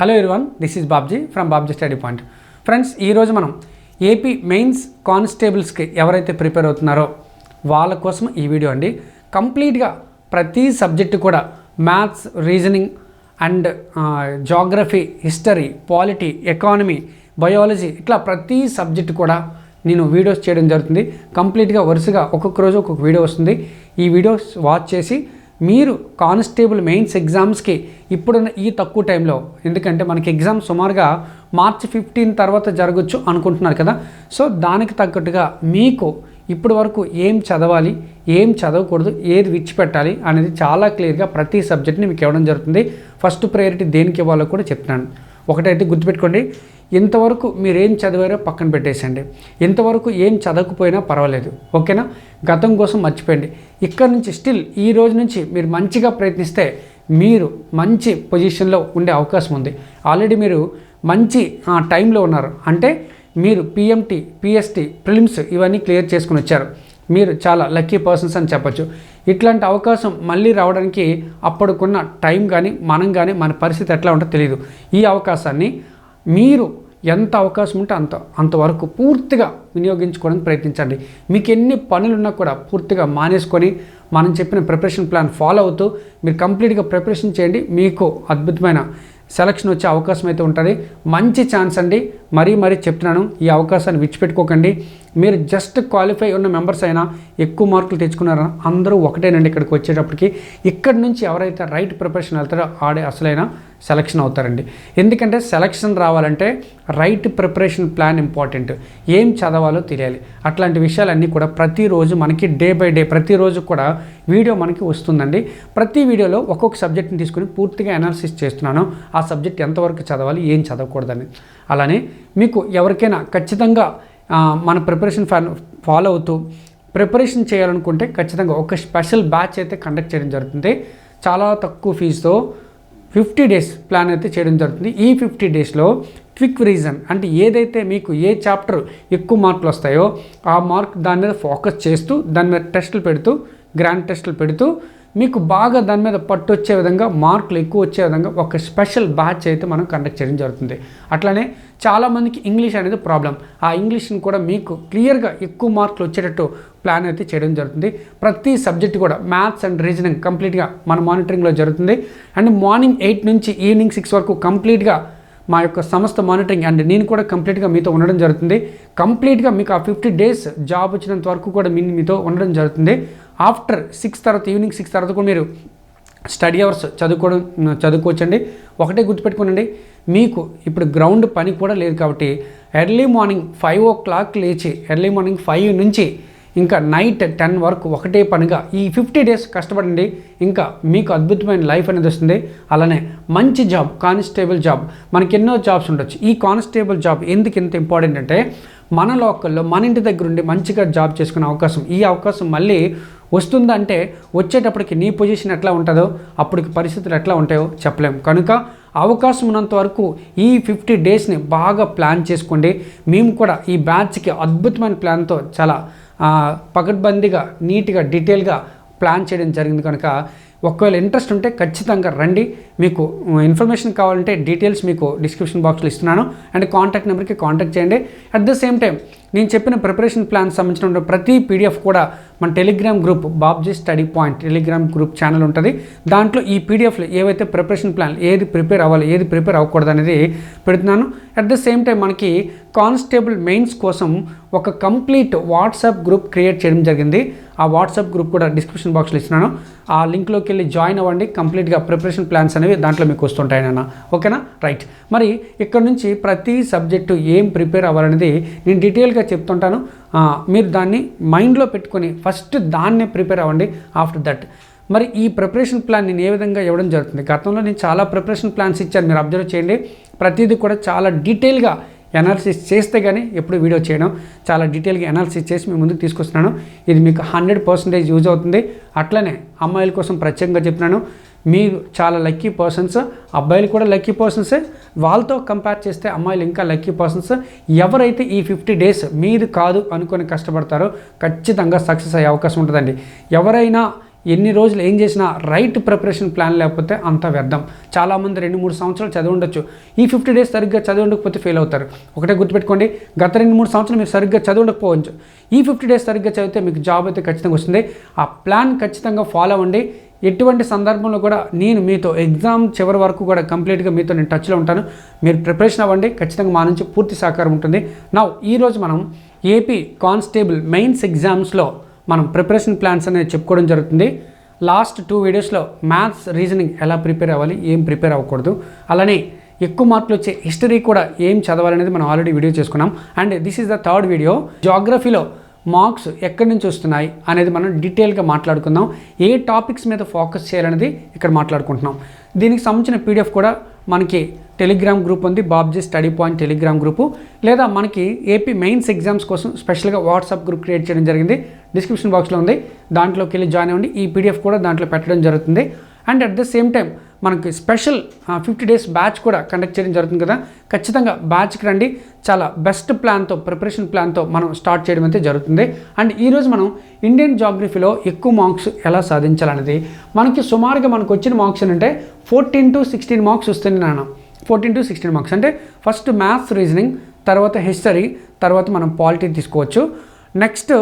Hello everyone this is Babji from Babji study point friends ఈరోజు మనం AP mains కానిస్టేబుల్స్కి ఎవరైతే prepare అవుతున్నారో వాళ్ళ కోసం ఈ వీడియో అండి. కంప్లీట్గా ప్రతి సబ్జెక్టు కూడా maths reasoning and geography history polity economy biology ఇట్లా ప్రతి సబ్జెక్టు కూడా నేను వీడియోస్ చేయడం జరుగుతుంది. కంప్లీట్గా వరుసగా ఒక్కొక్క రోజు ఒక్కొక్క వీడియో వస్తుంది. ఈ వీడియోస్ వాచ్ చేసి మీరు కానిస్టేబుల్ మెయిన్స్ ఎగ్జామ్స్కి ఇప్పుడున్న ఈ తక్కువ టైంలో ఎందుకంటే మనకి ఎగ్జామ్ సుమారుగా మార్చి ఫిఫ్టీన్ తర్వాత జరగచ్చు అనుకుంటున్నారు కదా. సో దానికి తగ్గట్టుగా మీకు ఇప్పటి వరకు ఏం చదవాలి ఏం చదవకూడదు ఏది విడిచిపెట్టాలి అనేది చాలా క్లియర్గా ప్రతి సబ్జెక్ట్ని మీకు ఇవ్వడం జరుగుతుంది. ఫస్ట్ ప్రయారిటీ దేనికి ఇవ్వాలో కూడా చెప్తున్నాను. ఒకటైతే గుర్తుపెట్టుకోండి. ఇంతవరకు మీరు ఏం చదివారో పక్కన పెట్టేసండి ఇంతవరకు ఏం చదవకపోయినా పర్వాలేదు. ఓకేనా? గతం కోసం మర్చిపోయండి. ఇక్కడ నుంచి స్టిల్ ఈ రోజు నుంచి మీరు మంచిగా ప్రయత్నిస్తే మీరు మంచి పొజిషన్లో ఉండే అవకాశం ఉంది. ఆల్రెడీ మీరు మంచి టైంలో ఉన్నారు. అంటే మీరు పిఎంటీ పిఎస్టీ ప్రిలిమ్స్ ఇవన్నీ క్లియర్ చేసుకుని వచ్చారు. మీరు చాలా లక్కీ పర్సన్స్ అని చెప్పొచ్చు. ఇట్లాంటి అవకాశం మళ్ళీ రావడానికి అప్పటికున్న టైం కానీ మనం కానీ మన పరిస్థితి ఎట్లా ఉంటుందో తెలియదు ఈ అవకాశాన్ని మీరు ఎంత అవకాశం ఉంటే అంత అంతవరకు పూర్తిగా వినియోగించుకోవడానికి ప్రయత్నించండి. మీకు ఎన్ని పనులున్నా కూడా పూర్తిగా మానేసుకొని మనం చెప్పిన ప్రిపరేషన్ ప్లాన్ ఫాలో అవుతూ మీరు కంప్లీట్గా ప్రిపరేషన్ చేయండి. మీకు అద్భుతమైన సెలక్షన్ వచ్చే అవకాశం అయితే ఉంటుంది. మంచి ఛాన్స్ అండి. మరీ మరీ చెప్తున్నాను ఈ అవకాశాన్ని విడిచిపెట్టుకోకండి. మీరు జస్ట్ క్వాలిఫై ఉన్న మెంబర్స్ అయినా ఎక్కువ మార్కులు తెచ్చుకున్నారా? అందరూ ఒకటేనండి ఇక్కడికి వచ్చేటప్పటికి. ఇక్కడి నుంచి ఎవరైతే రైట్ ప్రిపరేషన్ వెళ్తారో ఆడే అసలైన సెలక్షన్ అవుతారండి. ఎందుకంటే సెలక్షన్ రావాలంటే రైట్ ప్రిపరేషన్ ప్లాన్ ఇంపార్టెంట్ ఏం చదవాలో తెలియాలి. అట్లాంటి విషయాలన్నీ కూడా ప్రతిరోజు మనకి డే బై డే ప్రతిరోజు కూడా వీడియో మనకి వస్తుందండి. ప్రతి వీడియోలో ఒక్కొక్క సబ్జెక్ట్ని తీసుకుని పూర్తిగా అనాలిసిస్ చేస్తున్నాను. ఆ సబ్జెక్ట్ ఎంతవరకు చదవాలి ఏం చదవకూడదని. అలానే మీకు ఎవరికైనా ఖచ్చితంగా మన ప్రిపరేషన్ ఫాలో అవుతూ ప్రిపరేషన్ చేయాలనుకుంటే ఖచ్చితంగా ఒక స్పెషల్ బ్యాచ్ అయితే కండక్ట్ చేయడం జరుగుతుంది. చాలా తక్కువ ఫీజుతో ఫిఫ్టీ డేస్ ప్లాన్ అయితే చేయడం జరుగుతుంది. ఈ ఫిఫ్టీ డేస్లో క్విక్ రీజన్ అంటే ఏదైతే మీకు ఏ చాప్టర్ ఎక్కువ మార్కులు వస్తాయో ఆ మార్క్ దాని మీద ఫోకస్ చేస్తూ దాని మీద టెస్టులు పెడుతూ గ్రాండ్ టెస్టులు పెడుతూ మీకు బాగా దాని మీద పట్టు వచ్చే విధంగా మార్కులు ఎక్కువ వచ్చే విధంగా ఒక స్పెషల్ బ్యాచ్ అయితే మనం కండక్ట్ చేయడం జరుగుతుంది. అట్లానే చాలామందికి ఇంగ్లీష్ అనేది ప్రాబ్లం. ఆ ఇంగ్లీష్ని కూడా మీకు క్లియర్గా ఎక్కువ మార్కులు వచ్చేటట్టు ప్లాన్ అయితే చేయడం జరుగుతుంది. ప్రతి సబ్జెక్ట్ కూడా మ్యాథ్స్ అండ్ రీజనింగ్ కంప్లీట్గా మన మానిటరింగ్లో జరుగుతుంది. అండ్ మార్నింగ్ ఎయిట్ నుంచి ఈవినింగ్ సిక్స్ వరకు కంప్లీట్గా మా యొక్క సంస్థ మానిటరింగ్ అండ్ నేను కూడా కంప్లీట్గా మీతో ఉండడం జరుగుతుంది. కంప్లీట్గా మీకు ఆ ఫిఫ్టీ డేస్ జాబ్ వచ్చినంత వరకు కూడా మీ మీతో ఉండడం జరుగుతుంది. ఆఫ్టర్ సిక్స్ తర్వాత ఈవినింగ్ సిక్స్ తర్వాత కూడా మీరు స్టడీ అవర్స్ చదువుకోవడం చదువుకోవచ్చండి. ఒకటే గుర్తుపెట్టుకోనండి మీకు ఇప్పుడు గ్రౌండ్ పని కూడా లేదు కాబట్టి early morning five o'clock లేచి ఎర్లీ మార్నింగ్ ఫైవ్ నుంచి ఇంకా నైట్ టెన్ వరకు ఒకటే పనిగా ఈ ఫిఫ్టీ డేస్ కష్టపడండి ఇంకా మీకు అద్భుతమైన లైఫ్ అనేది వస్తుంది. అలానే మంచి జాబ్ కానిస్టేబుల్ జాబ్ మనకి ఎన్నో జాబ్స్ ఉండొచ్చు. ఈ కానిస్టేబుల్ జాబ్ ఎందుకు ఇంత ఇంపార్టెంట్ అంటే మన లోకల్లో మన ఇంటి దగ్గర ఉండి మంచిగా జాబ్ చేసుకునే అవకాశం ఈ అవకాశం మళ్ళీ వస్తుందంటే వచ్చేటప్పటికి నీ పొజిషన్ ఎట్లా ఉంటుందో అప్పటికి పరిస్థితులు ఎట్లా ఉంటాయో చెప్పలేము కనుక అవకాశం ఉన్నంత వరకు ఈ ఫిఫ్టీ డేస్ని బాగా ప్లాన్ చేసుకోండి. మేము కూడా ఈ బ్యాచ్కి అద్భుతమైన ప్లాన్తో చాలా పకడ్బందీగా నీట్గా డీటెయిల్గా ప్లాన్ చేయడం జరిగింది కనుక ఒకవేళ ఇంట్రెస్ట్ ఉంటే ఖచ్చితంగా రండి. మీకు ఇన్ఫర్మేషన్ కావాలంటే డీటెయిల్స్ మీకు డిస్క్రిప్షన్ బాక్స్లో ఇస్తున్నాను. అండ్ కాంటాక్ట్ నెంబర్కి కాంటాక్ట్ చేయండి. అట్ ద సేమ్ టైం నేను చెప్పిన ప్రిపరేషన్ ప్లాన్ సంబంధించిన ప్రతి పీడిఎఫ్ కూడా మన Telegram group Babji study point Telegram group channel ఉంటుంది. దాంట్లో ఈ పీడిఎఫ్లు ఏవైతే ప్రిపరేషన్ ప్లాన్ ఏది ప్రిపేర్ అవ్వాలి ఏది ప్రిపేర్ అవ్వకూడదు అనేది పెడుతున్నాను. అట్ ద సేమ్ టైం మనకి కానిస్టేబుల్ మెయిన్స్ కోసం ఒక కంప్లీట్ వాట్సాప్ గ్రూప్ క్రియేట్ చేయడం జరిగింది. ఆ వాట్సాప్ గ్రూప్ కూడా డిస్క్రిప్షన్ బాక్స్లో ఇస్తున్నాను. ఆ లింక్లోకి వెళ్ళి జాయిన్ అవ్వండి. కంప్లీట్గా ప్రిపరేషన్ ప్లాన్స్ అనేవి దాంట్లో మీకు వస్తుంటాయి నాన్న. ఓకేనా? రైట్. మరి ఇక్కడ నుంచి ప్రతి సబ్జెక్టు ఏం ప్రిపేర్ అవ్వాలనేది నేను డీటెయిల్గా చెప్తుంటాను. మీరు దాన్ని మైండ్లో పెట్టుకొని ఫస్ట్ దాన్నే ప్రిపేర్ అవ్వండి ఆఫ్టర్ దట్. మరి ఈ ప్రిపరేషన్ ప్లాన్ నేను ఏ విధంగా ఇవ్వడం జరుగుతుంది? గతంలో నేను చాలా ప్రిపరేషన్ ప్లాన్స్ ఇచ్చాను. మీరు అబ్జర్వ్ చేయండి. ప్రతిదీ కూడా చాలా డీటెయిల్గా అనాలిసిస్ చేస్తే కానీ ఎప్పుడు వీడియో చేయడం చాలా డీటెయిల్గా అనాలిసిస్ చేసి మీ ముందుకు తీసుకొస్తున్నాను. ఇది మీకు హండ్రెడ్ పర్సెంటేజ్ యూజ్ అవుతుంది. అట్లనే అమ్మాయిల కోసం ప్రత్యేకంగా చెప్తున్నాను. మీరు చాలా లక్కీ పర్సన్స్ అబ్బాయిలు కూడా లక్కీ పర్సన్సే వాళ్ళతో కంపేర్ చేస్తే అమ్మాయిలు ఇంకా లక్కీ పర్సన్స్ ఎవరైతే ఈ ఫిఫ్టీ డేస్ మీది కాదు అనుకొని కష్టపడతారో ఖచ్చితంగా సక్సెస్ అయ్యే అవకాశం ఉంటుందండి. ఎవరైనా ఎన్ని రోజులు ఏం చేసినా రైట్ ప్రిపరేషన్ ప్లాన్ లేకపోతే అంత వ్యర్థం. చాలామంది రెండు మూడు సంవత్సరాలు చదివి ఉండొచ్చు. ఈ ఫిఫ్టీ డేస్ సరిగ్గా చదివి ఉండకపోతే ఫెయిల్ అవుతారు. ఒకటే గుర్తుపెట్టుకోండి గత రెండు మూడు సంవత్సరాలు మీరు సరిగ్గా చదివి ఉండకపోవచ్చు. ఈ ఫిఫ్టీ డేస్ సరిగ్గా చదివితే మీకు జాబ్ అయితే ఖచ్చితంగా వస్తుంది. ఆ ప్లాన్ ఖచ్చితంగా ఫాలో అవ్వండి. ఎటువంటి సందర్భంలో కూడా నేను మీతో ఎగ్జామ్ చివరి వరకు కూడా కంప్లీట్గా మీతో నేను టచ్లో ఉంటాను. మీరు ప్రిపరేషన్ అవ్వండి. ఖచ్చితంగా మా నుంచి పూర్తి సహకారం ఉంటుంది. నా ఈరోజు మనం ఏపీ కానిస్టేబుల్ మెయిన్స్ ఎగ్జామ్స్లో మనం ప్రిపరేషన్ ప్లాన్స్ అనేది చెప్పుకోవడం జరుగుతుంది. లాస్ట్ టూ వీడియోస్లో మ్యాథ్స్ రీజనింగ్ ఎలా ప్రిపేర్ అవ్వాలి ఏం ప్రిపేర్ అవ్వకూడదు అలానే ఎక్కువ మార్కులు వచ్చే హిస్టరీ కూడా ఏం చదవాలనేది మనం ఆల్రెడీ వీడియో చేసుకున్నాం. And this is the third video జాగ్రఫీలో marks ఎక్కడి నుంచి వస్తున్నాయి అనేది మనం డీటెయిల్గా మాట్లాడుకుందాం. ఏ టాపిక్స్ మీద ఫోకస్ చేయాలనేది ఇక్కడ మాట్లాడుకుంటున్నాం. దీనికి సంబంధించిన పీడిఎఫ్ కూడా మనకి టెలిగ్రామ్ గ్రూప్ ఉంది. Babji study point Telegram group. లేదా మనకి ఏపీ మెయిన్స్ ఎగ్జామ్స్ కోసం స్పెషల్గా వాట్సాప్ గ్రూప్ క్రియేట్ చేయడం జరిగింది. డిస్క్రిప్షన్ బాక్స్లో ఉంది. దాంట్లోకి వెళ్ళి జాయిన్ అవ్వండి. ఈ పీడిఎఫ్ కూడా దాంట్లో పెట్టడం జరుగుతుంది. And at the same time మనకి స్పెషల్ ఫిఫ్టీ డేస్ బ్యాచ్ కూడా కండక్ట్ చేయడం జరుగుతుంది కదా. ఖచ్చితంగా బ్యాచ్కి రండి. చాలా బెస్ట్ ప్లాన్తో ప్రిపరేషన్ ప్లాన్తో మనం స్టార్ట్ చేయడం అయితే జరుగుతుంది. అండ్ ఈరోజు మనం ఇండియన్ జాగ్రఫీలో ఎక్కువ మార్క్స్ ఎలా సాధించాలనేది. మనకి సుమారుగా మనకు వచ్చిన మార్క్స్ ఏంటంటే ఫోర్టీన్ టు సిక్స్టీన్ మార్క్స్ వస్తుంది నాన్న. Fourteen to sixteen marks. అంటే ఫస్ట్ మ్యాథ్స్ రీజనింగ్ తర్వాత హిస్టరీ తర్వాత మనం పాలిటీ తీసుకోవచ్చు. నెక్స్ట్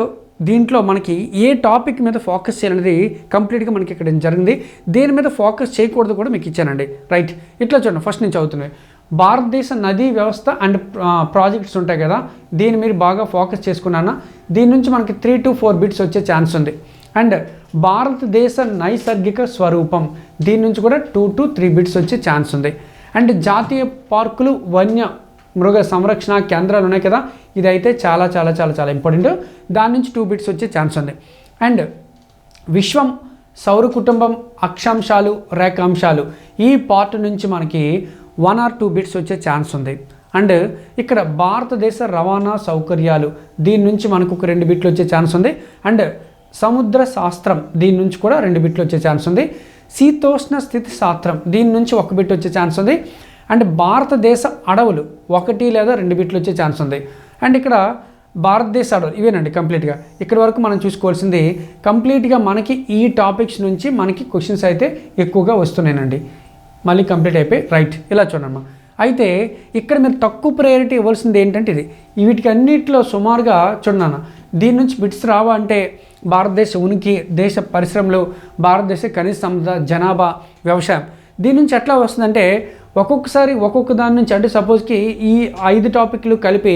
దీంట్లో మనకి ఏ టాపిక్ మీద ఫోకస్ చేయాలనేది కంప్లీట్గా మనకి ఇక్కడ జరిగింది. దేని మీద ఫోకస్ చేయకూడదు కూడా మీకు ఇచ్చానండి. రైట్. ఇట్లా చూడండి. ఫస్ట్ నుంచి అవుతున్నాయి. భారతదేశ నదీ వ్యవస్థ అండ్ ప్రాజెక్ట్స్ ఉంటాయి కదా దీని మీరు బాగా ఫోకస్ చేసుకున్నానా? దీని నుంచి మనకి త్రీ టు ఫోర్ బిట్స్ వచ్చే ఛాన్స్ ఉంది. అండ్ భారతదేశ నైసర్గిక స్వరూపం దీని నుంచి కూడా టూ టు త్రీ బిట్స్ వచ్చే ఛాన్స్ ఉంది. అండ్ జాతీయ పార్కులు వన్య మృగ సంరక్షణ కేంద్రాలు ఉన్నాయి కదా? ఇదైతే చాలా చాలా చాలా చాలా ఇంపార్టెంట్ దాని నుంచి టూ బిట్స్ వచ్చే ఛాన్స్ ఉంది. అండ్ విశ్వం సౌర కుటుంబం అక్షాంశాలు రేఖాంశాలు ఈ పార్ట్ నుంచి మనకి వన్ ఆర్ టూ బిట్స్ వచ్చే ఛాన్స్ ఉంది. అండ్ ఇక్కడ భారతదేశ రవాణా సౌకర్యాలు దీని నుంచి మనకు ఒక రెండు బిట్లు వచ్చే ఛాన్స్ ఉంది. అండ్ సముద్ర శాస్త్రం దీని నుంచి కూడా రెండు బిట్లు వచ్చే ఛాన్స్ ఉంది. శీతోష్ణ స్థితి శాస్త్రం దీని నుంచి ఒక బిట్ వచ్చే ఛాన్స్ ఉంది. అండ్ భారతదేశ అడవులు ఒకటి లేదా రెండు బిట్లు వచ్చే ఛాన్స్ ఉంది. అండ్ ఇక్కడ భారతదేశ అడవులు ఇవేనండి కంప్లీట్గా. ఇక్కడ వరకు మనం చూసుకోవాల్సింది కంప్లీట్గా మనకి ఈ టాపిక్స్ నుంచి మనకి క్వశ్చన్స్ అయితే ఎక్కువగా వస్తున్నాయండి. మళ్ళీ కంప్లీట్ అయిపోయి రైట్ ఇలా చూడమ్మా అయితే ఇక్కడ మీరు తక్కువ ప్రయారిటీ ఇవ్వాల్సింది ఏంటంటే ఇది. వీటికి అన్నిటిలో సుమారుగా చూడన్నా దీని నుంచి బిట్స్ రావా అంటే భారతదేశ ఉనికి దేశ పరిశ్రమలు భారతదేశ కనీస సంపద జనాభా వ్యవసాయం. దీని నుంచి ఎట్లా వస్తుందంటే ఒక్కొక్కసారి ఒక్కొక్క దాని నుంచి అంటే సపోజ్కి ఈ ఐదు టాపిక్లు కలిపి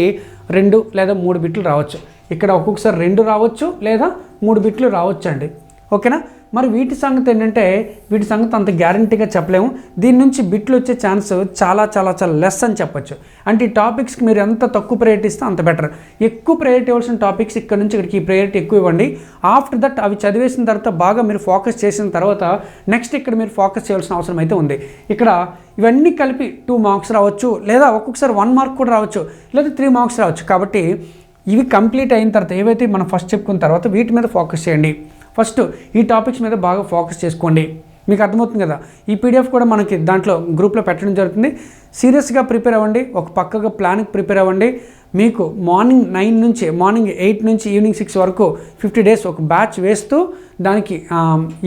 రెండు లేదా మూడు బిట్లు రావచ్చు. ఇక్కడ ఒక్కొక్కసారి రెండు రావచ్చు లేదా మూడు బిట్లు రావచ్చు అండి ఓకేనా? మరి వీటి సంగతి ఏంటంటే వీటి సంగతి అంత గ్యారంటీగా చెప్పలేము. దీని నుంచి బిట్లు వచ్చే ఛాన్స్ చాలా చాలా చాలా లెస్ అని చెప్పొచ్చు. అంటే ఈ టాపిక్స్కి మీరు ఎంత తక్కువ ప్రయారిటీ ఇస్తే అంత బెటర్ ఎక్కువ ప్రయారిటీ ఇవ్వాల్సిన టాపిక్స్ ఇక్కడ నుంచి ఇక్కడికి ఈ ప్రయారిటీ ఎక్కువ ఇవ్వండి. ఆఫ్టర్ దట్ అవి చదివేసిన తర్వాత బాగా మీరు ఫోకస్ చేసిన తర్వాత నెక్స్ట్ ఇక్కడ మీరు ఫోకస్ చేయాల్సిన అవసరం అయితే ఉంది. ఇక్కడ ఇవన్నీ కలిపి టూ మార్క్స్ రావచ్చు లేదా ఒక్కొక్కసారి వన్ మార్క్ కూడా రావచ్చు లేదా త్రీ మార్క్స్ రావచ్చు. కాబట్టి ఇవి కంప్లీట్ అయిన తర్వాత ఏవైతే మనం ఫస్ట్ చెప్పుకున్న తర్వాత వీటి మీద ఫోకస్ చేయండి. ఫస్ట్ ఈ టాపిక్స్ మీద బాగా ఫోకస్ చేసుకోండి. మీకు అర్థమవుతుంది కదా? ఈ పీడిఎఫ్ కూడా మనకి దాంట్లో గ్రూప్లో పెట్టడం జరుగుతుంది. సీరియస్గా ప్రిపేర్ అవ్వండి. ఒక పక్కగా ప్లాన్కి ప్రిపేర్ అవ్వండి. మీకు మార్నింగ్ నైన్ నుంచి మార్నింగ్ ఎయిట్ నుంచి ఈవినింగ్ సిక్స్ వరకు ఫిఫ్టీ డేస్ ఒక బ్యాచ్ వేస్తూ దానికి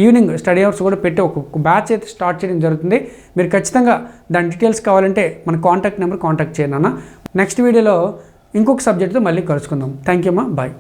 ఈవినింగ్ స్టడీ అవర్స్ కూడా పెట్టి ఒక బ్యాచ్ అయితే స్టార్ట్ చేయడం జరుగుతుంది. మీరు ఖచ్చితంగా దాని డీటెయిల్స్ కావాలంటే మన కాంటాక్ట్ నెంబర్ కాంటాక్ట్ చేయండి అన్న. నెక్స్ట్ వీడియోలో ఇంకొక సబ్జెక్ట్తో మళ్ళీ కలుసుకుందాం. థ్యాంక్ యూ అమ్మా. బాయ్.